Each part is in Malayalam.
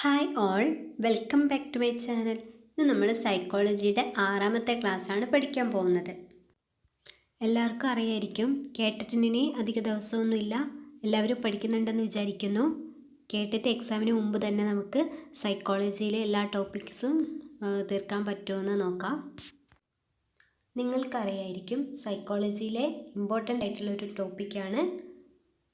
Hi all welcome back to my channel ഇന്ന് നമ്മൾ സൈക്കോളജിയുടെ ആറാമത്തെ ക്ലാസ്സാണ് പഠിക്കാൻ പോകുന്നത്. എല്ലാവർക്കും അറിയായിരിക്കും കേട്ടിട്ടിനി അധിക ദിവസമൊന്നുമില്ല. എല്ലാവരും പഠിക്കുന്നുണ്ടെന്ന് വിചാരിക്കുന്നു. കേട്ടിട്ട് എക്സാമിന് മുമ്പ് തന്നെ നമുക്ക് സൈക്കോളജിയിലെ എല്ലാ ടോപ്പിക്സും തീർക്കാൻ പറ്റുമെന്ന് നോക്കാം. നിങ്ങൾക്കറിയായിരിക്കും സൈക്കോളജിയിലെ ഇമ്പോർട്ടന്റ് ആയിട്ടുള്ള ഒരു ടോപ്പിക്കാണ്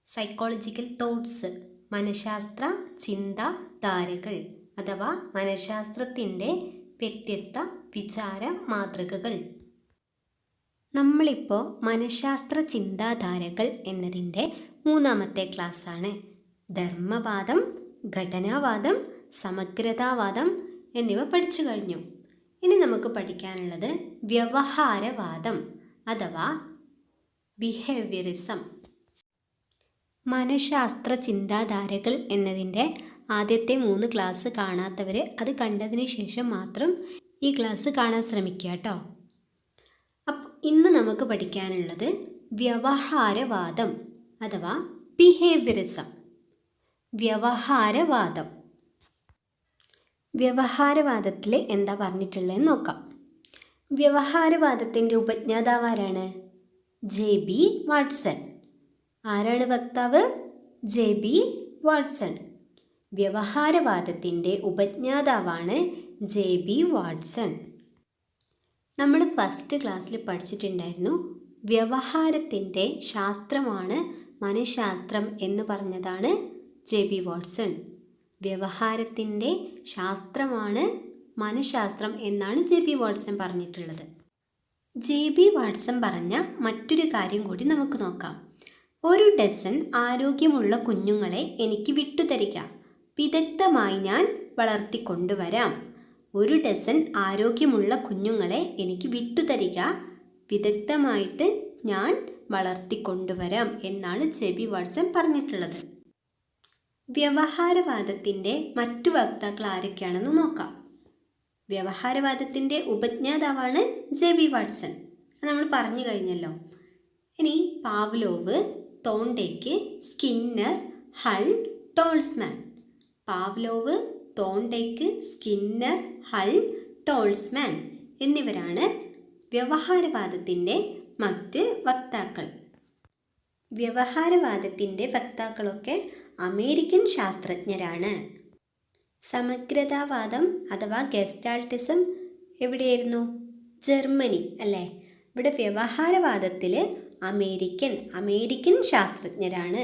സൈക്കോളജിക്കൽ തോട്ട്സ് മനഃശാസ്ത്ര ചിന്താധാരകൾ അഥവാ മനഃശാസ്ത്രത്തിന്റെ വ്യത്യസ്ത വിചാര മാതൃകകൾ. നമ്മളിപ്പോൾ മനഃശാസ്ത്ര ചിന്താധാരകൾ എന്നതിന്റെ മൂന്നാമത്തെ ക്ലാസ്സാണ്. ധർമ്മവാദം ഘടനാവാദം സമഗ്രതാവാദം എന്നിവ പഠിച്ചു കഴിഞ്ഞു. ഇനി നമുക്ക് പഠിക്കാനുള്ളത് വ്യവഹാരവാദം അഥവാ ബിഹേവിയറിസം മനഃശാസ്ത്ര ചിന്താധാരകൾ എന്നതിന്റെ ആദ്യത്തെ മൂന്ന് ക്ലാസ് കാണാത്തവർ അത് കണ്ടതിന് ശേഷം മാത്രം ഈ ക്ലാസ് കാണാൻ ശ്രമിക്കുക കേട്ടോ. അപ്പം ഇന്ന് നമുക്ക് പഠിക്കാനുള്ളത് വ്യവഹാരവാദം അഥവാ ബിഹേവിയറിസം. വ്യവഹാരവാദം. വ്യവഹാരവാദത്തിൽ എന്താ പറഞ്ഞിട്ടുള്ളതെന്ന് നോക്കാം. വ്യവഹാരവാദത്തിന്റെ ഉപജ്ഞാതാവാരാണ് ജെ ബി വാട്സൺ. ആരാണ് വക്താവ്? J B Watson. വ്യവഹാരവാദത്തിന്റെ ഉപജ്ഞാതാവാണ് ജെ ബി വാട്സൺ. നമ്മൾ ഫസ്റ്റ് ക്ലാസ്സിൽ പഠിച്ചിട്ടുണ്ടായിരുന്നു വ്യവഹാരത്തിന്റെ ശാസ്ത്രമാണ് മനഃശാസ്ത്രം എന്ന് പറഞ്ഞതാണ് ജെ ബി വാട്സൺ. വ്യവഹാരത്തിന്റെ ശാസ്ത്രമാണ് മനഃശാസ്ത്രം എന്നാണ് ജെ ബി വാട്സൺ പറഞ്ഞിട്ടുള്ളത്. ജെ ബി വാട്സൺ പറഞ്ഞ മറ്റൊരു കാര്യം കൂടി നമുക്ക് നോക്കാം. ഒരു ഡസൻ ആരോഗ്യമുള്ള കുഞ്ഞുങ്ങളെ എനിക്ക് വിട്ടുതരിക. വിദഗ്ധമായി ഞാൻ വളർത്തിക്കൊണ്ടുവരാം. ഒരു ഡസൻ ആരോഗ്യമുള്ള കുഞ്ഞുങ്ങളെ എനിക്ക് വിട്ടുതരിക. വിദഗ്ധമായിട്ട് ഞാൻ വളർത്തിക്കൊണ്ടുവരാം എന്നാണ് ജെബി വാട്സൺ പറഞ്ഞിട്ടുള്ളത്. വ്യവഹാരവാദത്തിന്റെ മറ്റു വക്താക്കൾ ആരൊക്കെയാണെന്ന് നോക്കാം. വ്യവഹാരവാദത്തിന്റെ ഉപജ്ഞാതാവാണ് ജെബി വാട്സൺ. നമ്മൾ പറഞ്ഞു കഴിഞ്ഞല്ലോ. ഇനി Pavlov Thorndike Skinner Hull Tolman. Pavlov Thorndike Skinner Hull Tolman എന്നിവരാണ് വ്യവഹാരവാദത്തിന്റെ മറ്റ് വക്താക്കൾ. വ്യവഹാരവാദത്തിന്റെ വക്താക്കളൊക്കെ അമേരിക്കൻ ശാസ്ത്രജ്ഞരാണ്. സമഗ്രതാവാദം അഥവാ ഗെസ്റ്റാൾട്ടിസം എവിടെയായിരുന്നു? ജർമ്മനി അല്ലേ? ഇവിടെ വ്യവഹാരവാദത്തിൽ അമേരിക്കൻ അമേരിക്കൻ ശാസ്ത്രജ്ഞരാണ്.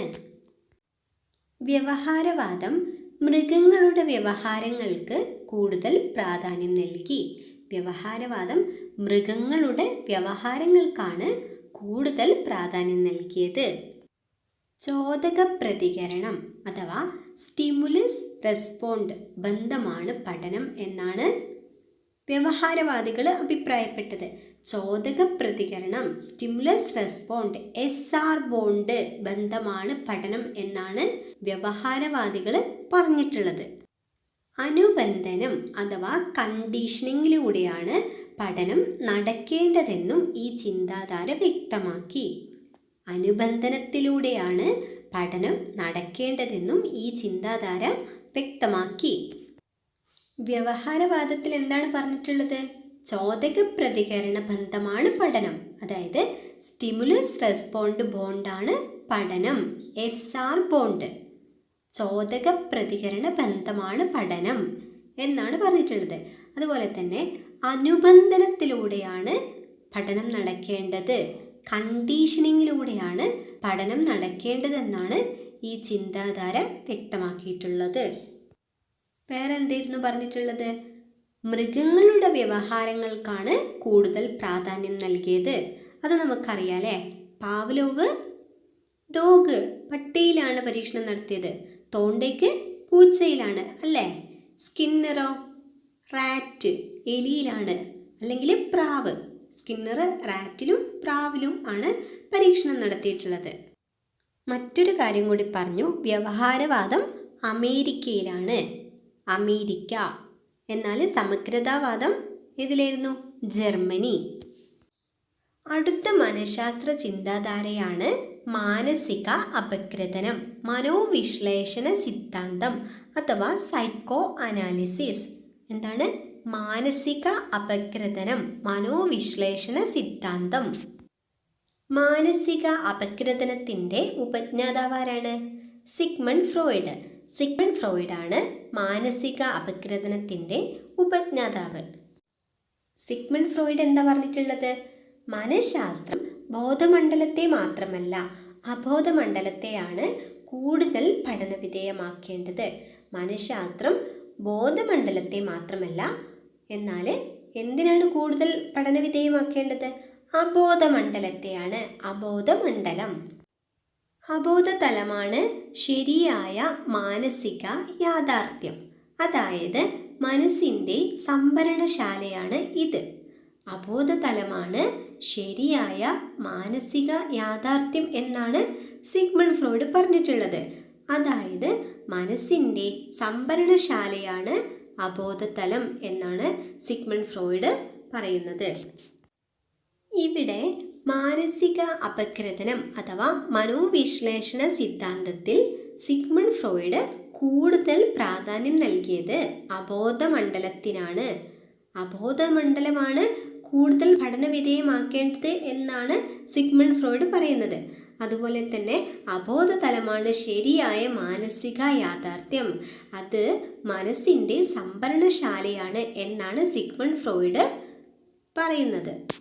വ്യവഹാരവാദം മൃഗങ്ങളുടെ വ്യവഹാരങ്ങൾക്ക് കൂടുതൽ പ്രാധാന്യം നൽകി. വ്യവഹാരവാദം മൃഗങ്ങളുടെ വ്യവഹാരങ്ങൾക്കാണ് കൂടുതൽ പ്രാധാന്യം നൽകിയത്. ചോദക പ്രതികരണം അഥവാ സ്റ്റിമുലസ് റെസ്പോണ്ട് ബന്ധമാണ് പഠനം എന്നാണ് വ്യവഹാരവാദികൾ അഭിപ്രായപ്പെട്ടത്. ചോദക പ്രതികരണം stimulus respond S R bond ബന്ധമാണ് പഠനം എന്നാണ് വ്യവഹാരവാദികൾ പറഞ്ഞിട്ടുള്ളത്. അനുബന്ധനം അഥവാ കണ്ടീഷനിങ്ങിലൂടെയാണ് പഠനം നടക്കേണ്ടതെന്നും ഈ ചിന്താധാര വ്യക്തമാക്കി. അനുബന്ധനത്തിലൂടെയാണ് പഠനം നടക്കേണ്ടതെന്നും ഈ ചിന്താധാര വ്യക്തമാക്കി. വ്യവഹാരവാദത്തിൽ എന്താണ് പറഞ്ഞിട്ടുള്ളത്? ചോദക പ്രതികരണ ബന്ധമാണ് പഠനം. അതായത് സ്റ്റിമുലസ് റെസ്പോണ്ട് ബോണ്ടാണ് പഠനം. എസ് ആർ ബോണ്ട് ചോദക പ്രതികരണ ബന്ധമാണ് പഠനം എന്നാണ് പറഞ്ഞിട്ടുള്ളത്. അതുപോലെ തന്നെ അനുബന്ധനത്തിലൂടെയാണ് പഠനം നടക്കേണ്ടത്. കണ്ടീഷനിങ്ങിലൂടെയാണ് പഠനം നടക്കേണ്ടതെന്നാണ് ഈ ചിന്താധാര വ്യക്തമാക്കിയിട്ടുള്ളത്. വേറെ എന്തായിരുന്നു പറഞ്ഞിട്ടുള്ളത്? മൃഗങ്ങളുടെ വ്യവഹാരങ്ങൾക്കാണ് കൂടുതൽ പ്രാധാന്യം നൽകിയത്. അത് നമുക്കറിയാലേ. പാവലോവ് ഡോഗ് പട്ടിയിലാണ് പരീക്ഷണം നടത്തിയത്. തോണ്ടയ്ക്ക് പൂച്ചയിലാണ് അല്ലേ? സ്കിന്നറോ റാറ്റ് എലിയിലാണ്. അല്ലെങ്കിൽ പ്രാവ്. സ്കിന്നർ റാറ്റിലും പ്രാവിലും ആണ് പരീക്ഷണം നടത്തിയിട്ടുള്ളത്. മറ്റൊരു കാര്യം കൂടി പറഞ്ഞു. വ്യവഹാരവാദം അമേരിക്കയിലാണ്. അമേരിക്ക. എന്നാൽ സമഗ്രതാവാദം ഇതിലായിരുന്നു. ജർമ്മനി. അടുത്ത മനഃശാസ്ത്ര ചിന്താധാരയാണ് മാനസിക അപഗ്രഥനം മനോവിശ്ലേഷണ സിദ്ധാന്തം അഥവാ സൈക്കോ അനാലിസിസ് എന്താണ്? മാനസിക അപഗ്രഥനം മനോവിശ്ലേഷണ സിദ്ധാന്തം. മാനസിക അപഗ്രഥനത്തിന്റെ ഉപജ്ഞാതാവാരാണ്? Sigmund Freud. സിഗ്മണ്ട് ഫ്രോയിഡാണ് മാനസിക അപഗ്രഥനത്തിന്റെ ഉപജ്ഞാതാവ്. സിഗ്മൺ ഫ്രോയിഡ് എന്താ പറഞ്ഞിട്ടുള്ളത്? മനഃശാസ്ത്രം ബോധമണ്ഡലത്തെ മാത്രമല്ല അബോധമണ്ഡലത്തെയാണ് കൂടുതൽ പഠനവിധേയമാക്കേണ്ടത്. മനഃശാസ്ത്രം ബോധമണ്ഡലത്തെ മാത്രമല്ല എന്നാൽ എന്തിനാണ് കൂടുതൽ പഠനവിധേയമാക്കേണ്ടത്? അബോധമണ്ഡലത്തെയാണ് അബോധമണ്ഡലം. അബോധതലമാണ് ശരിയായ മാനസിക യാഥാർത്ഥ്യം. അതായത് മനസ്സിന്റെ സംഭരണശാലയാണ് ഇത്. അബോധതലമാണ് ശരിയായ മാനസിക യാഥാർത്ഥ്യം എന്നാണ് സിഗ്മൺ ഫ്രോയിഡ് പറഞ്ഞിട്ടുള്ളത്. അതായത് മനസ്സിന്റെ സംഭരണശാലയാണ് അബോധതലം എന്നാണ് സിഗ്മൺ ഫ്രോയിഡ് പറയുന്നത്. ഇവിടെ മാനസിക അപഗ്രഥനം അഥവാ മനോവിശ്ലേഷണ സിദ്ധാന്തത്തിൽ സിഗ്മൺ ഫ്രോയിഡ് കൂടുതൽ പ്രാധാന്യം നൽകിയത് അബോധമണ്ഡലത്തിനാണ്. അബോധമണ്ഡലമാണ് കൂടുതൽ പഠനവിധേയമാക്കേണ്ടത് എന്നാണ് സിഗ്മൺ ഫ്രോയിഡ് പറയുന്നത്. അതുപോലെ തന്നെ അബോധതലമാണ് ശരിയായ മാനസിക യാഥാർത്ഥ്യം. അത് മനസ്സിന്റെ സംഭരണശാലയാണ് എന്നാണ് സിഗ്മൺ ഫ്രോയിഡ് പറയുന്നത്.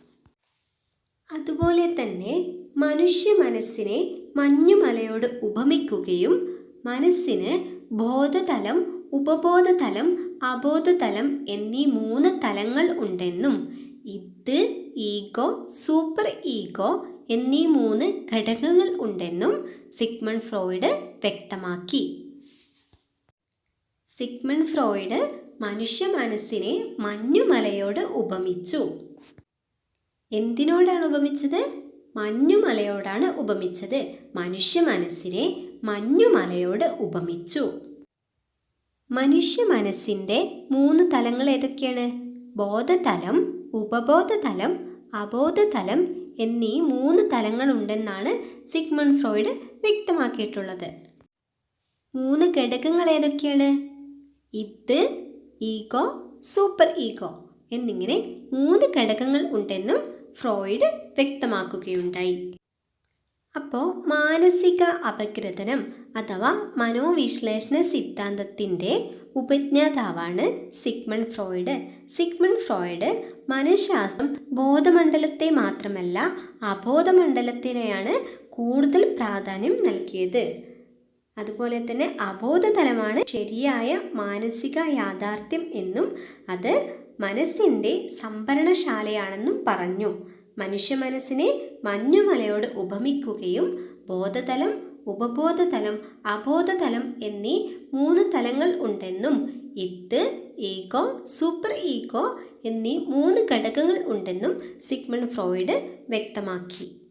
അതുപോലെ തന്നെ മനുഷ്യ മനസ്സിനെ മഞ്ഞുമലയോട് ഉപമിക്കുകയും മനസ്സിന് ബോധതലം ഉപബോധതലം അബോധതലം എന്നീ മൂന്ന് തലങ്ങൾ ഉണ്ടെന്നും ഇത് ഈഗോ സൂപ്പർ ഈഗോ എന്നീ മൂന്ന് ഘടകങ്ങൾ ഉണ്ടെന്നും സിഗ്മൺ ഫ്രോയിഡ് വ്യക്തമാക്കി. സിഗ്മൺ ഫ്രോയിഡ് മനുഷ്യ മനസ്സിനെ മഞ്ഞുമലയോട് ഉപമിച്ചു. എന്തിനോടാണ് ഉപമിച്ചത്? മഞ്ഞുമലയോടാണ് ഉപമിച്ചത്. മനുഷ്യ മനസ്സിനെ മഞ്ഞുമലയോട് ഉപമിച്ചു. മനുഷ്യ മനസ്സിന്റെ മൂന്ന് തലങ്ങൾ ഏതൊക്കെയാണ്? ബോധതലം ഉപബോധതലം അബോധതലം എന്നീ മൂന്ന് തലങ്ങളുണ്ടെന്നാണ് സിഗ്മൺ ഫ്രോയിഡ് വ്യക്തമാക്കിയിട്ടുള്ളത്. മൂന്ന് ഘടകങ്ങൾ ഏതൊക്കെയാണ്? ഇത് ഈഗോ സൂപ്പർ ഈഗോ എന്നിങ്ങനെ മൂന്ന് ഘടകങ്ങൾ ഉണ്ടെന്നും ഫ്രോയിഡ് വ്യക്തമാക്കുകയുണ്ടായി. അപ്പോൾ മാനസിക അപഗ്രഥനം അഥവാ മനോവിശ്ലേഷണ സിദ്ധാന്തത്തിന്റെ ഉപജ്ഞാതാവാണ് സിഗ്മൺ ഫ്രോയിഡ്. സിഗ്മൺ ഫ്രോയിഡ് മനഃശാസ്ത്രം ബോധമണ്ഡലത്തെ മാത്രമല്ല അബോധമണ്ഡലത്തിനെയാണ് കൂടുതൽ പ്രാധാന്യം നൽകിയത്. അതുപോലെ തന്നെ അബോധതലമാണ് ശരിയായ മാനസിക യാഥാർത്ഥ്യം എന്നും അത് മനസ്സിന്റെ സംഭരണശാലയാണെന്നും പറഞ്ഞു. മനുഷ്യ മനസ്സിനെ മഞ്ഞുമലയോട് ഉപമിക്കുകയും ബോധതലം ഉപബോധതലം അബോധതലം എന്നീ മൂന്ന് തലങ്ങൾ ഉണ്ടെന്നും ഇത് ഈഗോ സൂപ്പർ ഈഗോ എന്നീ മൂന്ന് ഘടകങ്ങൾ ഉണ്ടെന്നും സിഗ്മൺ ഫ്രോയിഡ് വ്യക്തമാക്കി.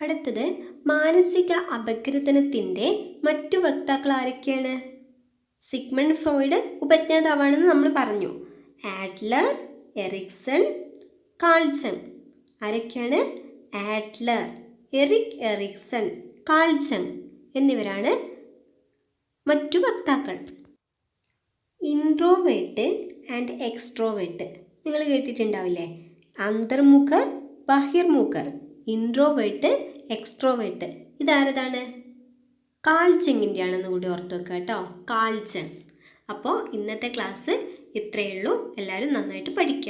അടുത്തത് മാനസിക അപഗ്രഥനത്തിന്റെ മറ്റു വക്താക്കൾ ആരൊക്കെയാണ്? സിഗ്മൺ ഫ്രോയിഡ് ഉപജ്ഞാതാവാണെന്ന് നമ്മൾ പറഞ്ഞു. Adler Erikson Carlson. ആരൊക്കെയാണ്? ആഡ്ലർ എറിക് എറിക്സൺ കാൾസൺ എന്നിവരാണ് മറ്റു വക്താക്കൾ. ഇൻട്രോവേട്ട് ആൻഡ് എക്സ്ട്രോവേട്ട് നിങ്ങൾ കേട്ടിട്ടുണ്ടാവില്ലേ? അന്തർമുഖർ ബഹിർമുഖർ. ഇൻട്രോവേട്ട് എക്സ്ട്രോവേട്ട് ഇതാരതാണ്? കാൾച്ചെങ്ങിന്റെ ആണെന്ന് കൂടി ഓർത്ത് വെക്കുക കേട്ടോ. കാൾച്ചെങ്. അപ്പോൾ ഇന്നത്തെ ക്ലാസ് ഇത്രയേ ഉള്ളൂ. എല്ലാവരും നന്നായിട്ട് പഠിക്കുക.